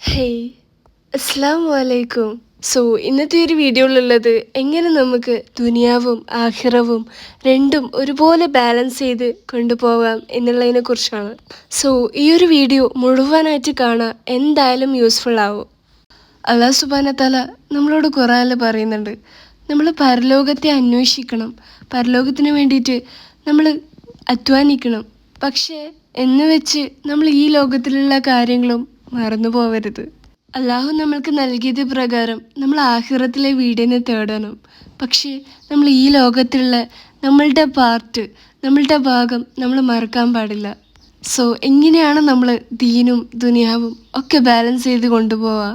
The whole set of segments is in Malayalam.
ഹേയ് അസ്സാം വലൈക്കും സോ ഇന്നത്തെ ഒരു വീഡിയോയിലുള്ളത് എങ്ങനെ നമുക്ക് ദുനിയാവും ആഹിറവും രണ്ടും ഒരുപോലെ ബാലൻസ് ചെയ്ത് കൊണ്ടുപോകാം എന്നുള്ളതിനെ കുറിച്ചാണ്. സോ ഈ ഒരു വീഡിയോ മുഴുവനായിട്ട് കാണാൻ എന്തായാലും യൂസ്ഫുൾ ആവും. അള്ളാഹ് സുബാന തല നമ്മളോട് ഖുറാനിൽ പറയുന്നുണ്ട്. നമ്മൾ പരലോകത്തെ അന്വേഷിക്കണം. പരലോകത്തിന് വേണ്ടിയിട്ട് നമ്മൾ അധ്വാനിക്കണം. പക്ഷേ എന്ന് വെച്ച് നമ്മൾ ഈ ലോകത്തിലുള്ള കാര്യങ്ങളും മറന്നു പോവരുത്. അള്ളാഹു നമ്മൾക്ക് നൽകിയത് പ്രകാരം നമ്മൾ ആഹ്റത്തിലെ വീടിനെ തേടണം. പക്ഷേ നമ്മൾ ഈ ലോകത്തുള്ള നമ്മളുടെ പാർട്ട് നമ്മളുടെ ഭാഗം നമ്മൾ മറക്കാൻ പാടില്ല. സോ എങ്ങനെയാണ് നമ്മൾ ദീനും ദുനിയാവും ഒക്കെ ബാലൻസ് ചെയ്ത് കൊണ്ടുപോവുക?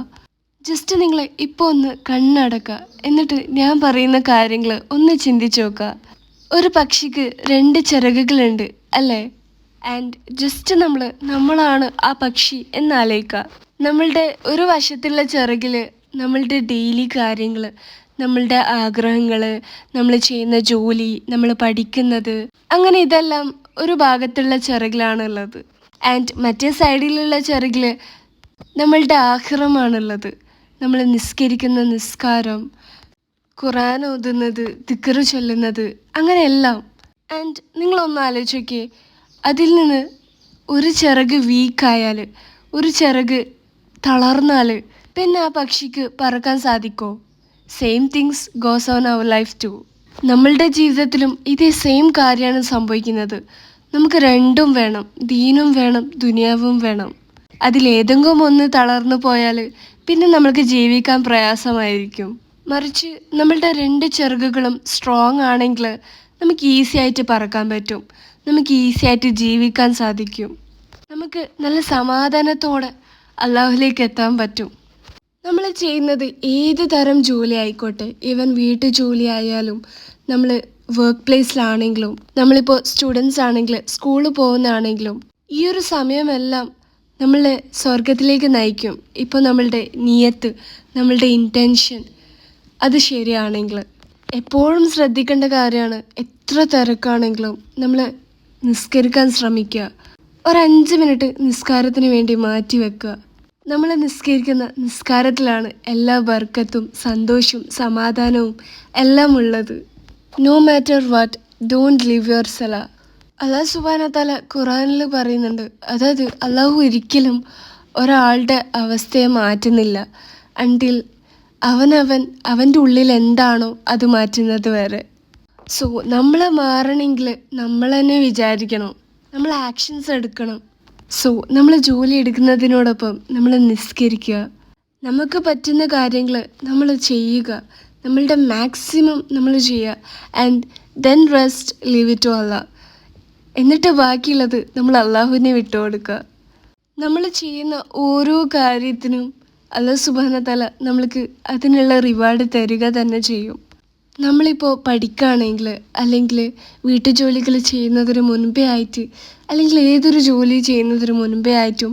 ജസ്റ്റ് നിങ്ങൾ ഇപ്പോൾ ഒന്ന് കണ്ണടക്കുക എന്നിട്ട് ഞാൻ പറയുന്ന കാര്യങ്ങൾ ഒന്ന് ചിന്തിച്ചു നോക്കുക ഒരു പക്ഷിക്ക് രണ്ട് ചിറകുകളുണ്ട് അല്ലേ? ആൻഡ് ജസ്റ്റ് നമ്മൾ നമ്മളാണ് ആ പക്ഷി എന്നാലോചിക്കുക നമ്മളുടെ ഒരു വശത്തുള്ള ചിറകിൽ നമ്മളുടെ ഡെയിലി കാര്യങ്ങൾ നമ്മളുടെ ആഗ്രഹങ്ങൾ നമ്മൾ ചെയ്യുന്ന ജോലി നമ്മൾ പഠിക്കുന്നത് അങ്ങനെ ഇതെല്ലാം ഒരു ഭാഗത്തുള്ള ചിറകിലാണുള്ളത്. ആൻഡ് മറ്റേ സൈഡിലുള്ള ചിറകിൽ നമ്മളുടെ ആഹ്റമാണുള്ളത്. നമ്മൾ നിസ്കരിക്കുന്ന നിസ്കാരം ഖുറാൻ ഓതുന്നത് തിക്കറ് ചൊല്ലുന്നത് അങ്ങനെയെല്ലാം. ആൻഡ് നിങ്ങളൊന്ന് ആലോചിക്കേ അതിൽ നിന്ന് ഒരു ചിറക് വീക്കായാൽ ഒരു ചിറക് തളർന്നാൽ പിന്നെ ആ പക്ഷിക്ക് പറക്കാൻ സാധിക്കോ? Same things goes on our life too നമ്മളുടെ ജീവിതത്തിലും ഇതേ സെയിം കാര്യമാണ് സംഭവിക്കുന്നത്. നമുക്ക് രണ്ടും വേണം ദീനും വേണം ദുനിയാവും വേണം. അതിലേതെങ്കിലും ഒന്ന് തളർന്നു പോയാൽ പിന്നെ നമ്മൾക്ക് ജീവിക്കാൻ പ്രയാസമായിരിക്കും. മറിച്ച് നമ്മളുടെ രണ്ട് ചിറകുകളും സ്ട്രോങ് ആണെങ്കിൽ നമുക്ക് ഈസി ആയിട്ട് പറക്കാൻ പറ്റും. നമുക്ക് ഈസി ആയിട്ട് ജീവിക്കാൻ സാധിക്കും. നമുക്ക് നല്ല സമാധാനത്തോടെ അള്ളാഹുലേക്ക് എത്താൻ പറ്റും. നമ്മൾ ചെയ്യുന്നത് ഏത് തരം ജോലി ആയിക്കോട്ടെ ഈവൻ വീട്ടു ജോലി ആയാലും നമ്മൾ വർക്ക് പ്ലേസിലാണെങ്കിലും നമ്മളിപ്പോൾ സ്റ്റുഡൻസ് ആണെങ്കിലും സ്കൂളിൽ പോകുന്നതാണെങ്കിലും ഈ ഒരു സമയമെല്ലാം നമ്മളെ സ്വർഗത്തിലേക്ക് നയിക്കും. ഇപ്പോൾ നമ്മളുടെ നിയത്ത് നമ്മളുടെ ഇന്റൻഷൻ അത് ശരിയാണെങ്കിൽ. എപ്പോഴും ശ്രദ്ധിക്കേണ്ട കാര്യമാണ് എത്ര തിരക്കാണെങ്കിലും നമ്മൾ നിസ്കരിക്കാൻ ശ്രമിക്കുക. ഒരു അഞ്ച് മിനിറ്റ് നിസ്കാരത്തിന് വേണ്ടി മാറ്റി വെക്കുക. നമ്മൾ നിസ്കരിക്കുന്ന നിസ്കാരത്തിലാണ് എല്ലാ വർക്കത്തും സന്തോഷവും സമാധാനവും എല്ലാം ഉള്ളത്. No matter what don't leave your സല അള്ളാഹു സുബാന തല ഖുറാനിൽ പറയുന്നുണ്ട് അതായത് അള്ളാഹു ഒരിക്കലും ഒരാളുടെ അവസ്ഥയെ മാറ്റുന്നില്ല. അണ്ടിൽ അവനവൻ അവന്റെ ഉള്ളിൽ എന്താണോ അത് മാറ്റുന്നത് വരെ സോ നമ്മൾ മാറണമെങ്കിൽ നമ്മൾ തന്നെ വിചാരിക്കണം. നമ്മൾ ആക്ഷൻസ് എടുക്കണം. സോ നമ്മൾ ജോലി എടുക്കുന്നതിനോടൊപ്പം നമ്മൾ നിസ്കരിക്കുക. നമുക്ക് പറ്റുന്ന കാര്യങ്ങൾ നമ്മൾ ചെയ്യുക. നമ്മളുടെ മാക്സിമം നമ്മൾ ചെയ്യുക. And then rest leave it to അല്ല എന്നിട്ട് ബാക്കിയുള്ളത് നമ്മൾ അള്ളാഹുവിനെ വിട്ടുകൊടുക്കുക. നമ്മൾ ചെയ്യുന്ന ഓരോ കാര്യത്തിനും അള്ളാഹ് സുബാന തല നമ്മൾക്ക് അതിനുള്ള റിവാർഡ് തരിക തന്നെ ചെയ്യും. നമ്മളിപ്പോൾ പഠിക്കുകയാണെങ്കിൽ അല്ലെങ്കിൽ വീട്ടുജോലികൾ ചെയ്യുന്നതിന് മുൻപേ ആയിട്ട് അല്ലെങ്കിൽ ഏതൊരു ജോലി ചെയ്യുന്നതിന് മുൻപേ ആയിട്ടും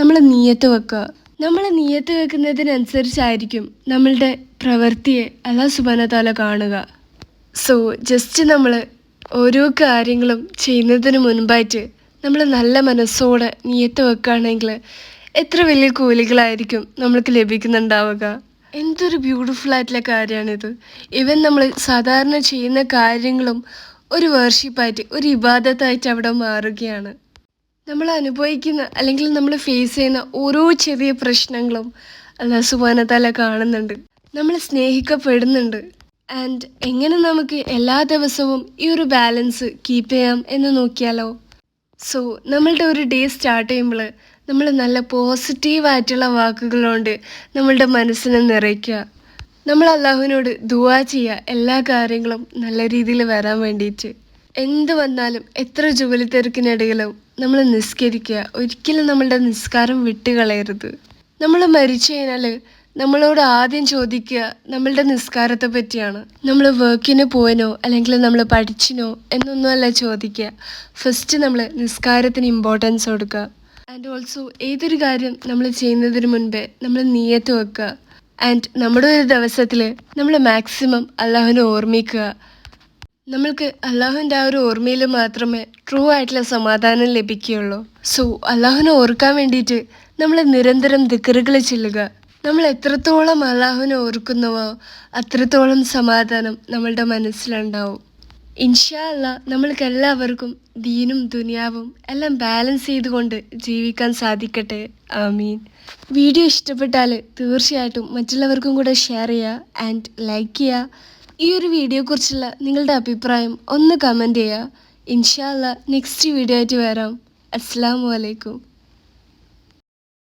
നമ്മൾ നീയത്ത് വെക്കുക. നമ്മൾ നീയത്ത് വെക്കുന്നതിനനുസരിച്ചായിരിക്കും നമ്മളുടെ പ്രവൃത്തിയെ അള്ളാഹ് സുബാന തല കാണുക. സോ ജസ്റ്റ് നമ്മൾ ഓരോ കാര്യങ്ങളും ചെയ്യുന്നതിന് മുൻപായിട്ട് നമ്മൾ നല്ല മനസ്സോടെ നീയത്ത് വെക്കുകയാണെങ്കിൽ എത്ര വലിയ കൂലികളായിരിക്കും നമ്മൾക്ക് ലഭിക്കുന്നുണ്ടാവുക? എന്തൊരു ബ്യൂട്ടിഫുൾ ആയിട്ടുള്ള കാര്യമാണിത്. ഇവൻ നമ്മൾ സാധാരണ ചെയ്യുന്ന കാര്യങ്ങളും ഒരു വേർഷിപ്പായിട്ട് ഒരു ഇബാദത്തായിട്ട് അവിടെ മാറുകയാണ്. നമ്മൾ അനുഭവിക്കുന്ന അല്ലെങ്കിൽ നമ്മൾ ഫേസ് ചെയ്യുന്ന ഓരോ ചെറിയ പ്രശ്നങ്ങളും അല്ല സുബാനത്താല കാണുന്നുണ്ട്. നമ്മൾ സ്നേഹിക്കപ്പെടുന്നുണ്ട്. ആൻഡ് എങ്ങനെ നമുക്ക് എല്ലാ ദിവസവും ഈ ഒരു ബാലൻസ് കീപ്പ് ചെയ്യാം എന്ന് നോക്കിയാലോ? സോ നമ്മളുടെ ഒരു ഡേ സ്റ്റാർട്ട് ചെയ്യുമ്പോൾ നമ്മൾ നല്ല പോസിറ്റീവായിട്ടുള്ള വാക്കുകളുണ്ട് നമ്മളുടെ മനസ്സിനെ നിറയ്ക്കുക. നമ്മൾ അള്ളാഹുവിനോട് ദുവാ ചെയ്യുക എല്ലാ കാര്യങ്ങളും നല്ല രീതിയിൽ വരാൻ വേണ്ടിയിട്ട്. എന്ത് വന്നാലും എത്ര ജോലി തിരക്കിനിടയിലും നമ്മൾ നിസ്കരിക്കുക. ഒരിക്കലും നമ്മളുടെ നിസ്കാരം വിട്ടുകളയരുത്. നമ്മൾ മരിച്ചു കഴിഞ്ഞാൽ നമ്മളോട് ആദ്യം ചോദിക്കുക നമ്മളുടെ നിസ്കാരത്തെ പറ്റിയാണ്. നമ്മൾ വർക്കിന് പോയനോ അല്ലെങ്കിൽ നമ്മൾ പഠിച്ചിനോ എന്നൊന്നുമല്ല ചോദിക്കുക. ഫസ്റ്റ് നമ്മൾ നിസ്കാരത്തിന് ഇമ്പോർട്ടൻസ് കൊടുക്കുക. ആൻഡ് ഓൾസോ ഏതൊരു കാര്യം നമ്മൾ ചെയ്യുന്നതിന് മുൻപേ നമ്മൾ നീയത്ത് വെക്കുക. ആൻഡ് നമ്മുടെ ഒരു ദിവസത്തിൽ നമ്മൾ മാക്സിമം അള്ളാഹുവിനെ ഓർമ്മിക്കുക. നമ്മൾക്ക് അള്ളാഹുവിന്റെ ആ ഒരു ഓർമ്മയിൽ മാത്രമേ ട്രൂ ആയിട്ടുള്ള സമാധാനം ലഭിക്കുകയുള്ളൂ. സോ അള്ളാഹുവിനെ ഓർക്കാൻ വേണ്ടിയിട്ട് നമ്മൾ നിരന്തരം ദിക്കറുകൾ ചെല്ലുക. നമ്മൾ എത്രത്തോളം അള്ളാഹുവിനെ ഓർക്കുന്നുവോ അത്രത്തോളം സമാധാനം നമ്മളുടെ മനസ്സിലുണ്ടാവും. ഇൻഷാ അല്ല നമ്മൾക്ക് എല്ലാവർക്കും ദീനും ദുനിയാവും എല്ലാം ബാലൻസ് ചെയ്തുകൊണ്ട് ജീവിക്കാൻ സാധിക്കട്ടെ. ആമീൻ. വീഡിയോ ഇഷ്ടപ്പെട്ടാൽ തീർച്ചയായിട്ടും മറ്റുള്ളവർക്കും കൂടെ ഷെയർ ചെയ്യുക ആൻഡ് ലൈക്ക് ചെയ്യുക. ഈ ഒരു വീഡിയോയെക്കുറിച്ചുള്ള നിങ്ങളുടെ അഭിപ്രായം ഒന്ന് കമന്റ് ചെയ്യുക. ഇൻഷാ അല്ല നെക്സ്റ്റ് വീഡിയോ ആയിട്ട് വരാം. അസ്സാം വലൈക്കും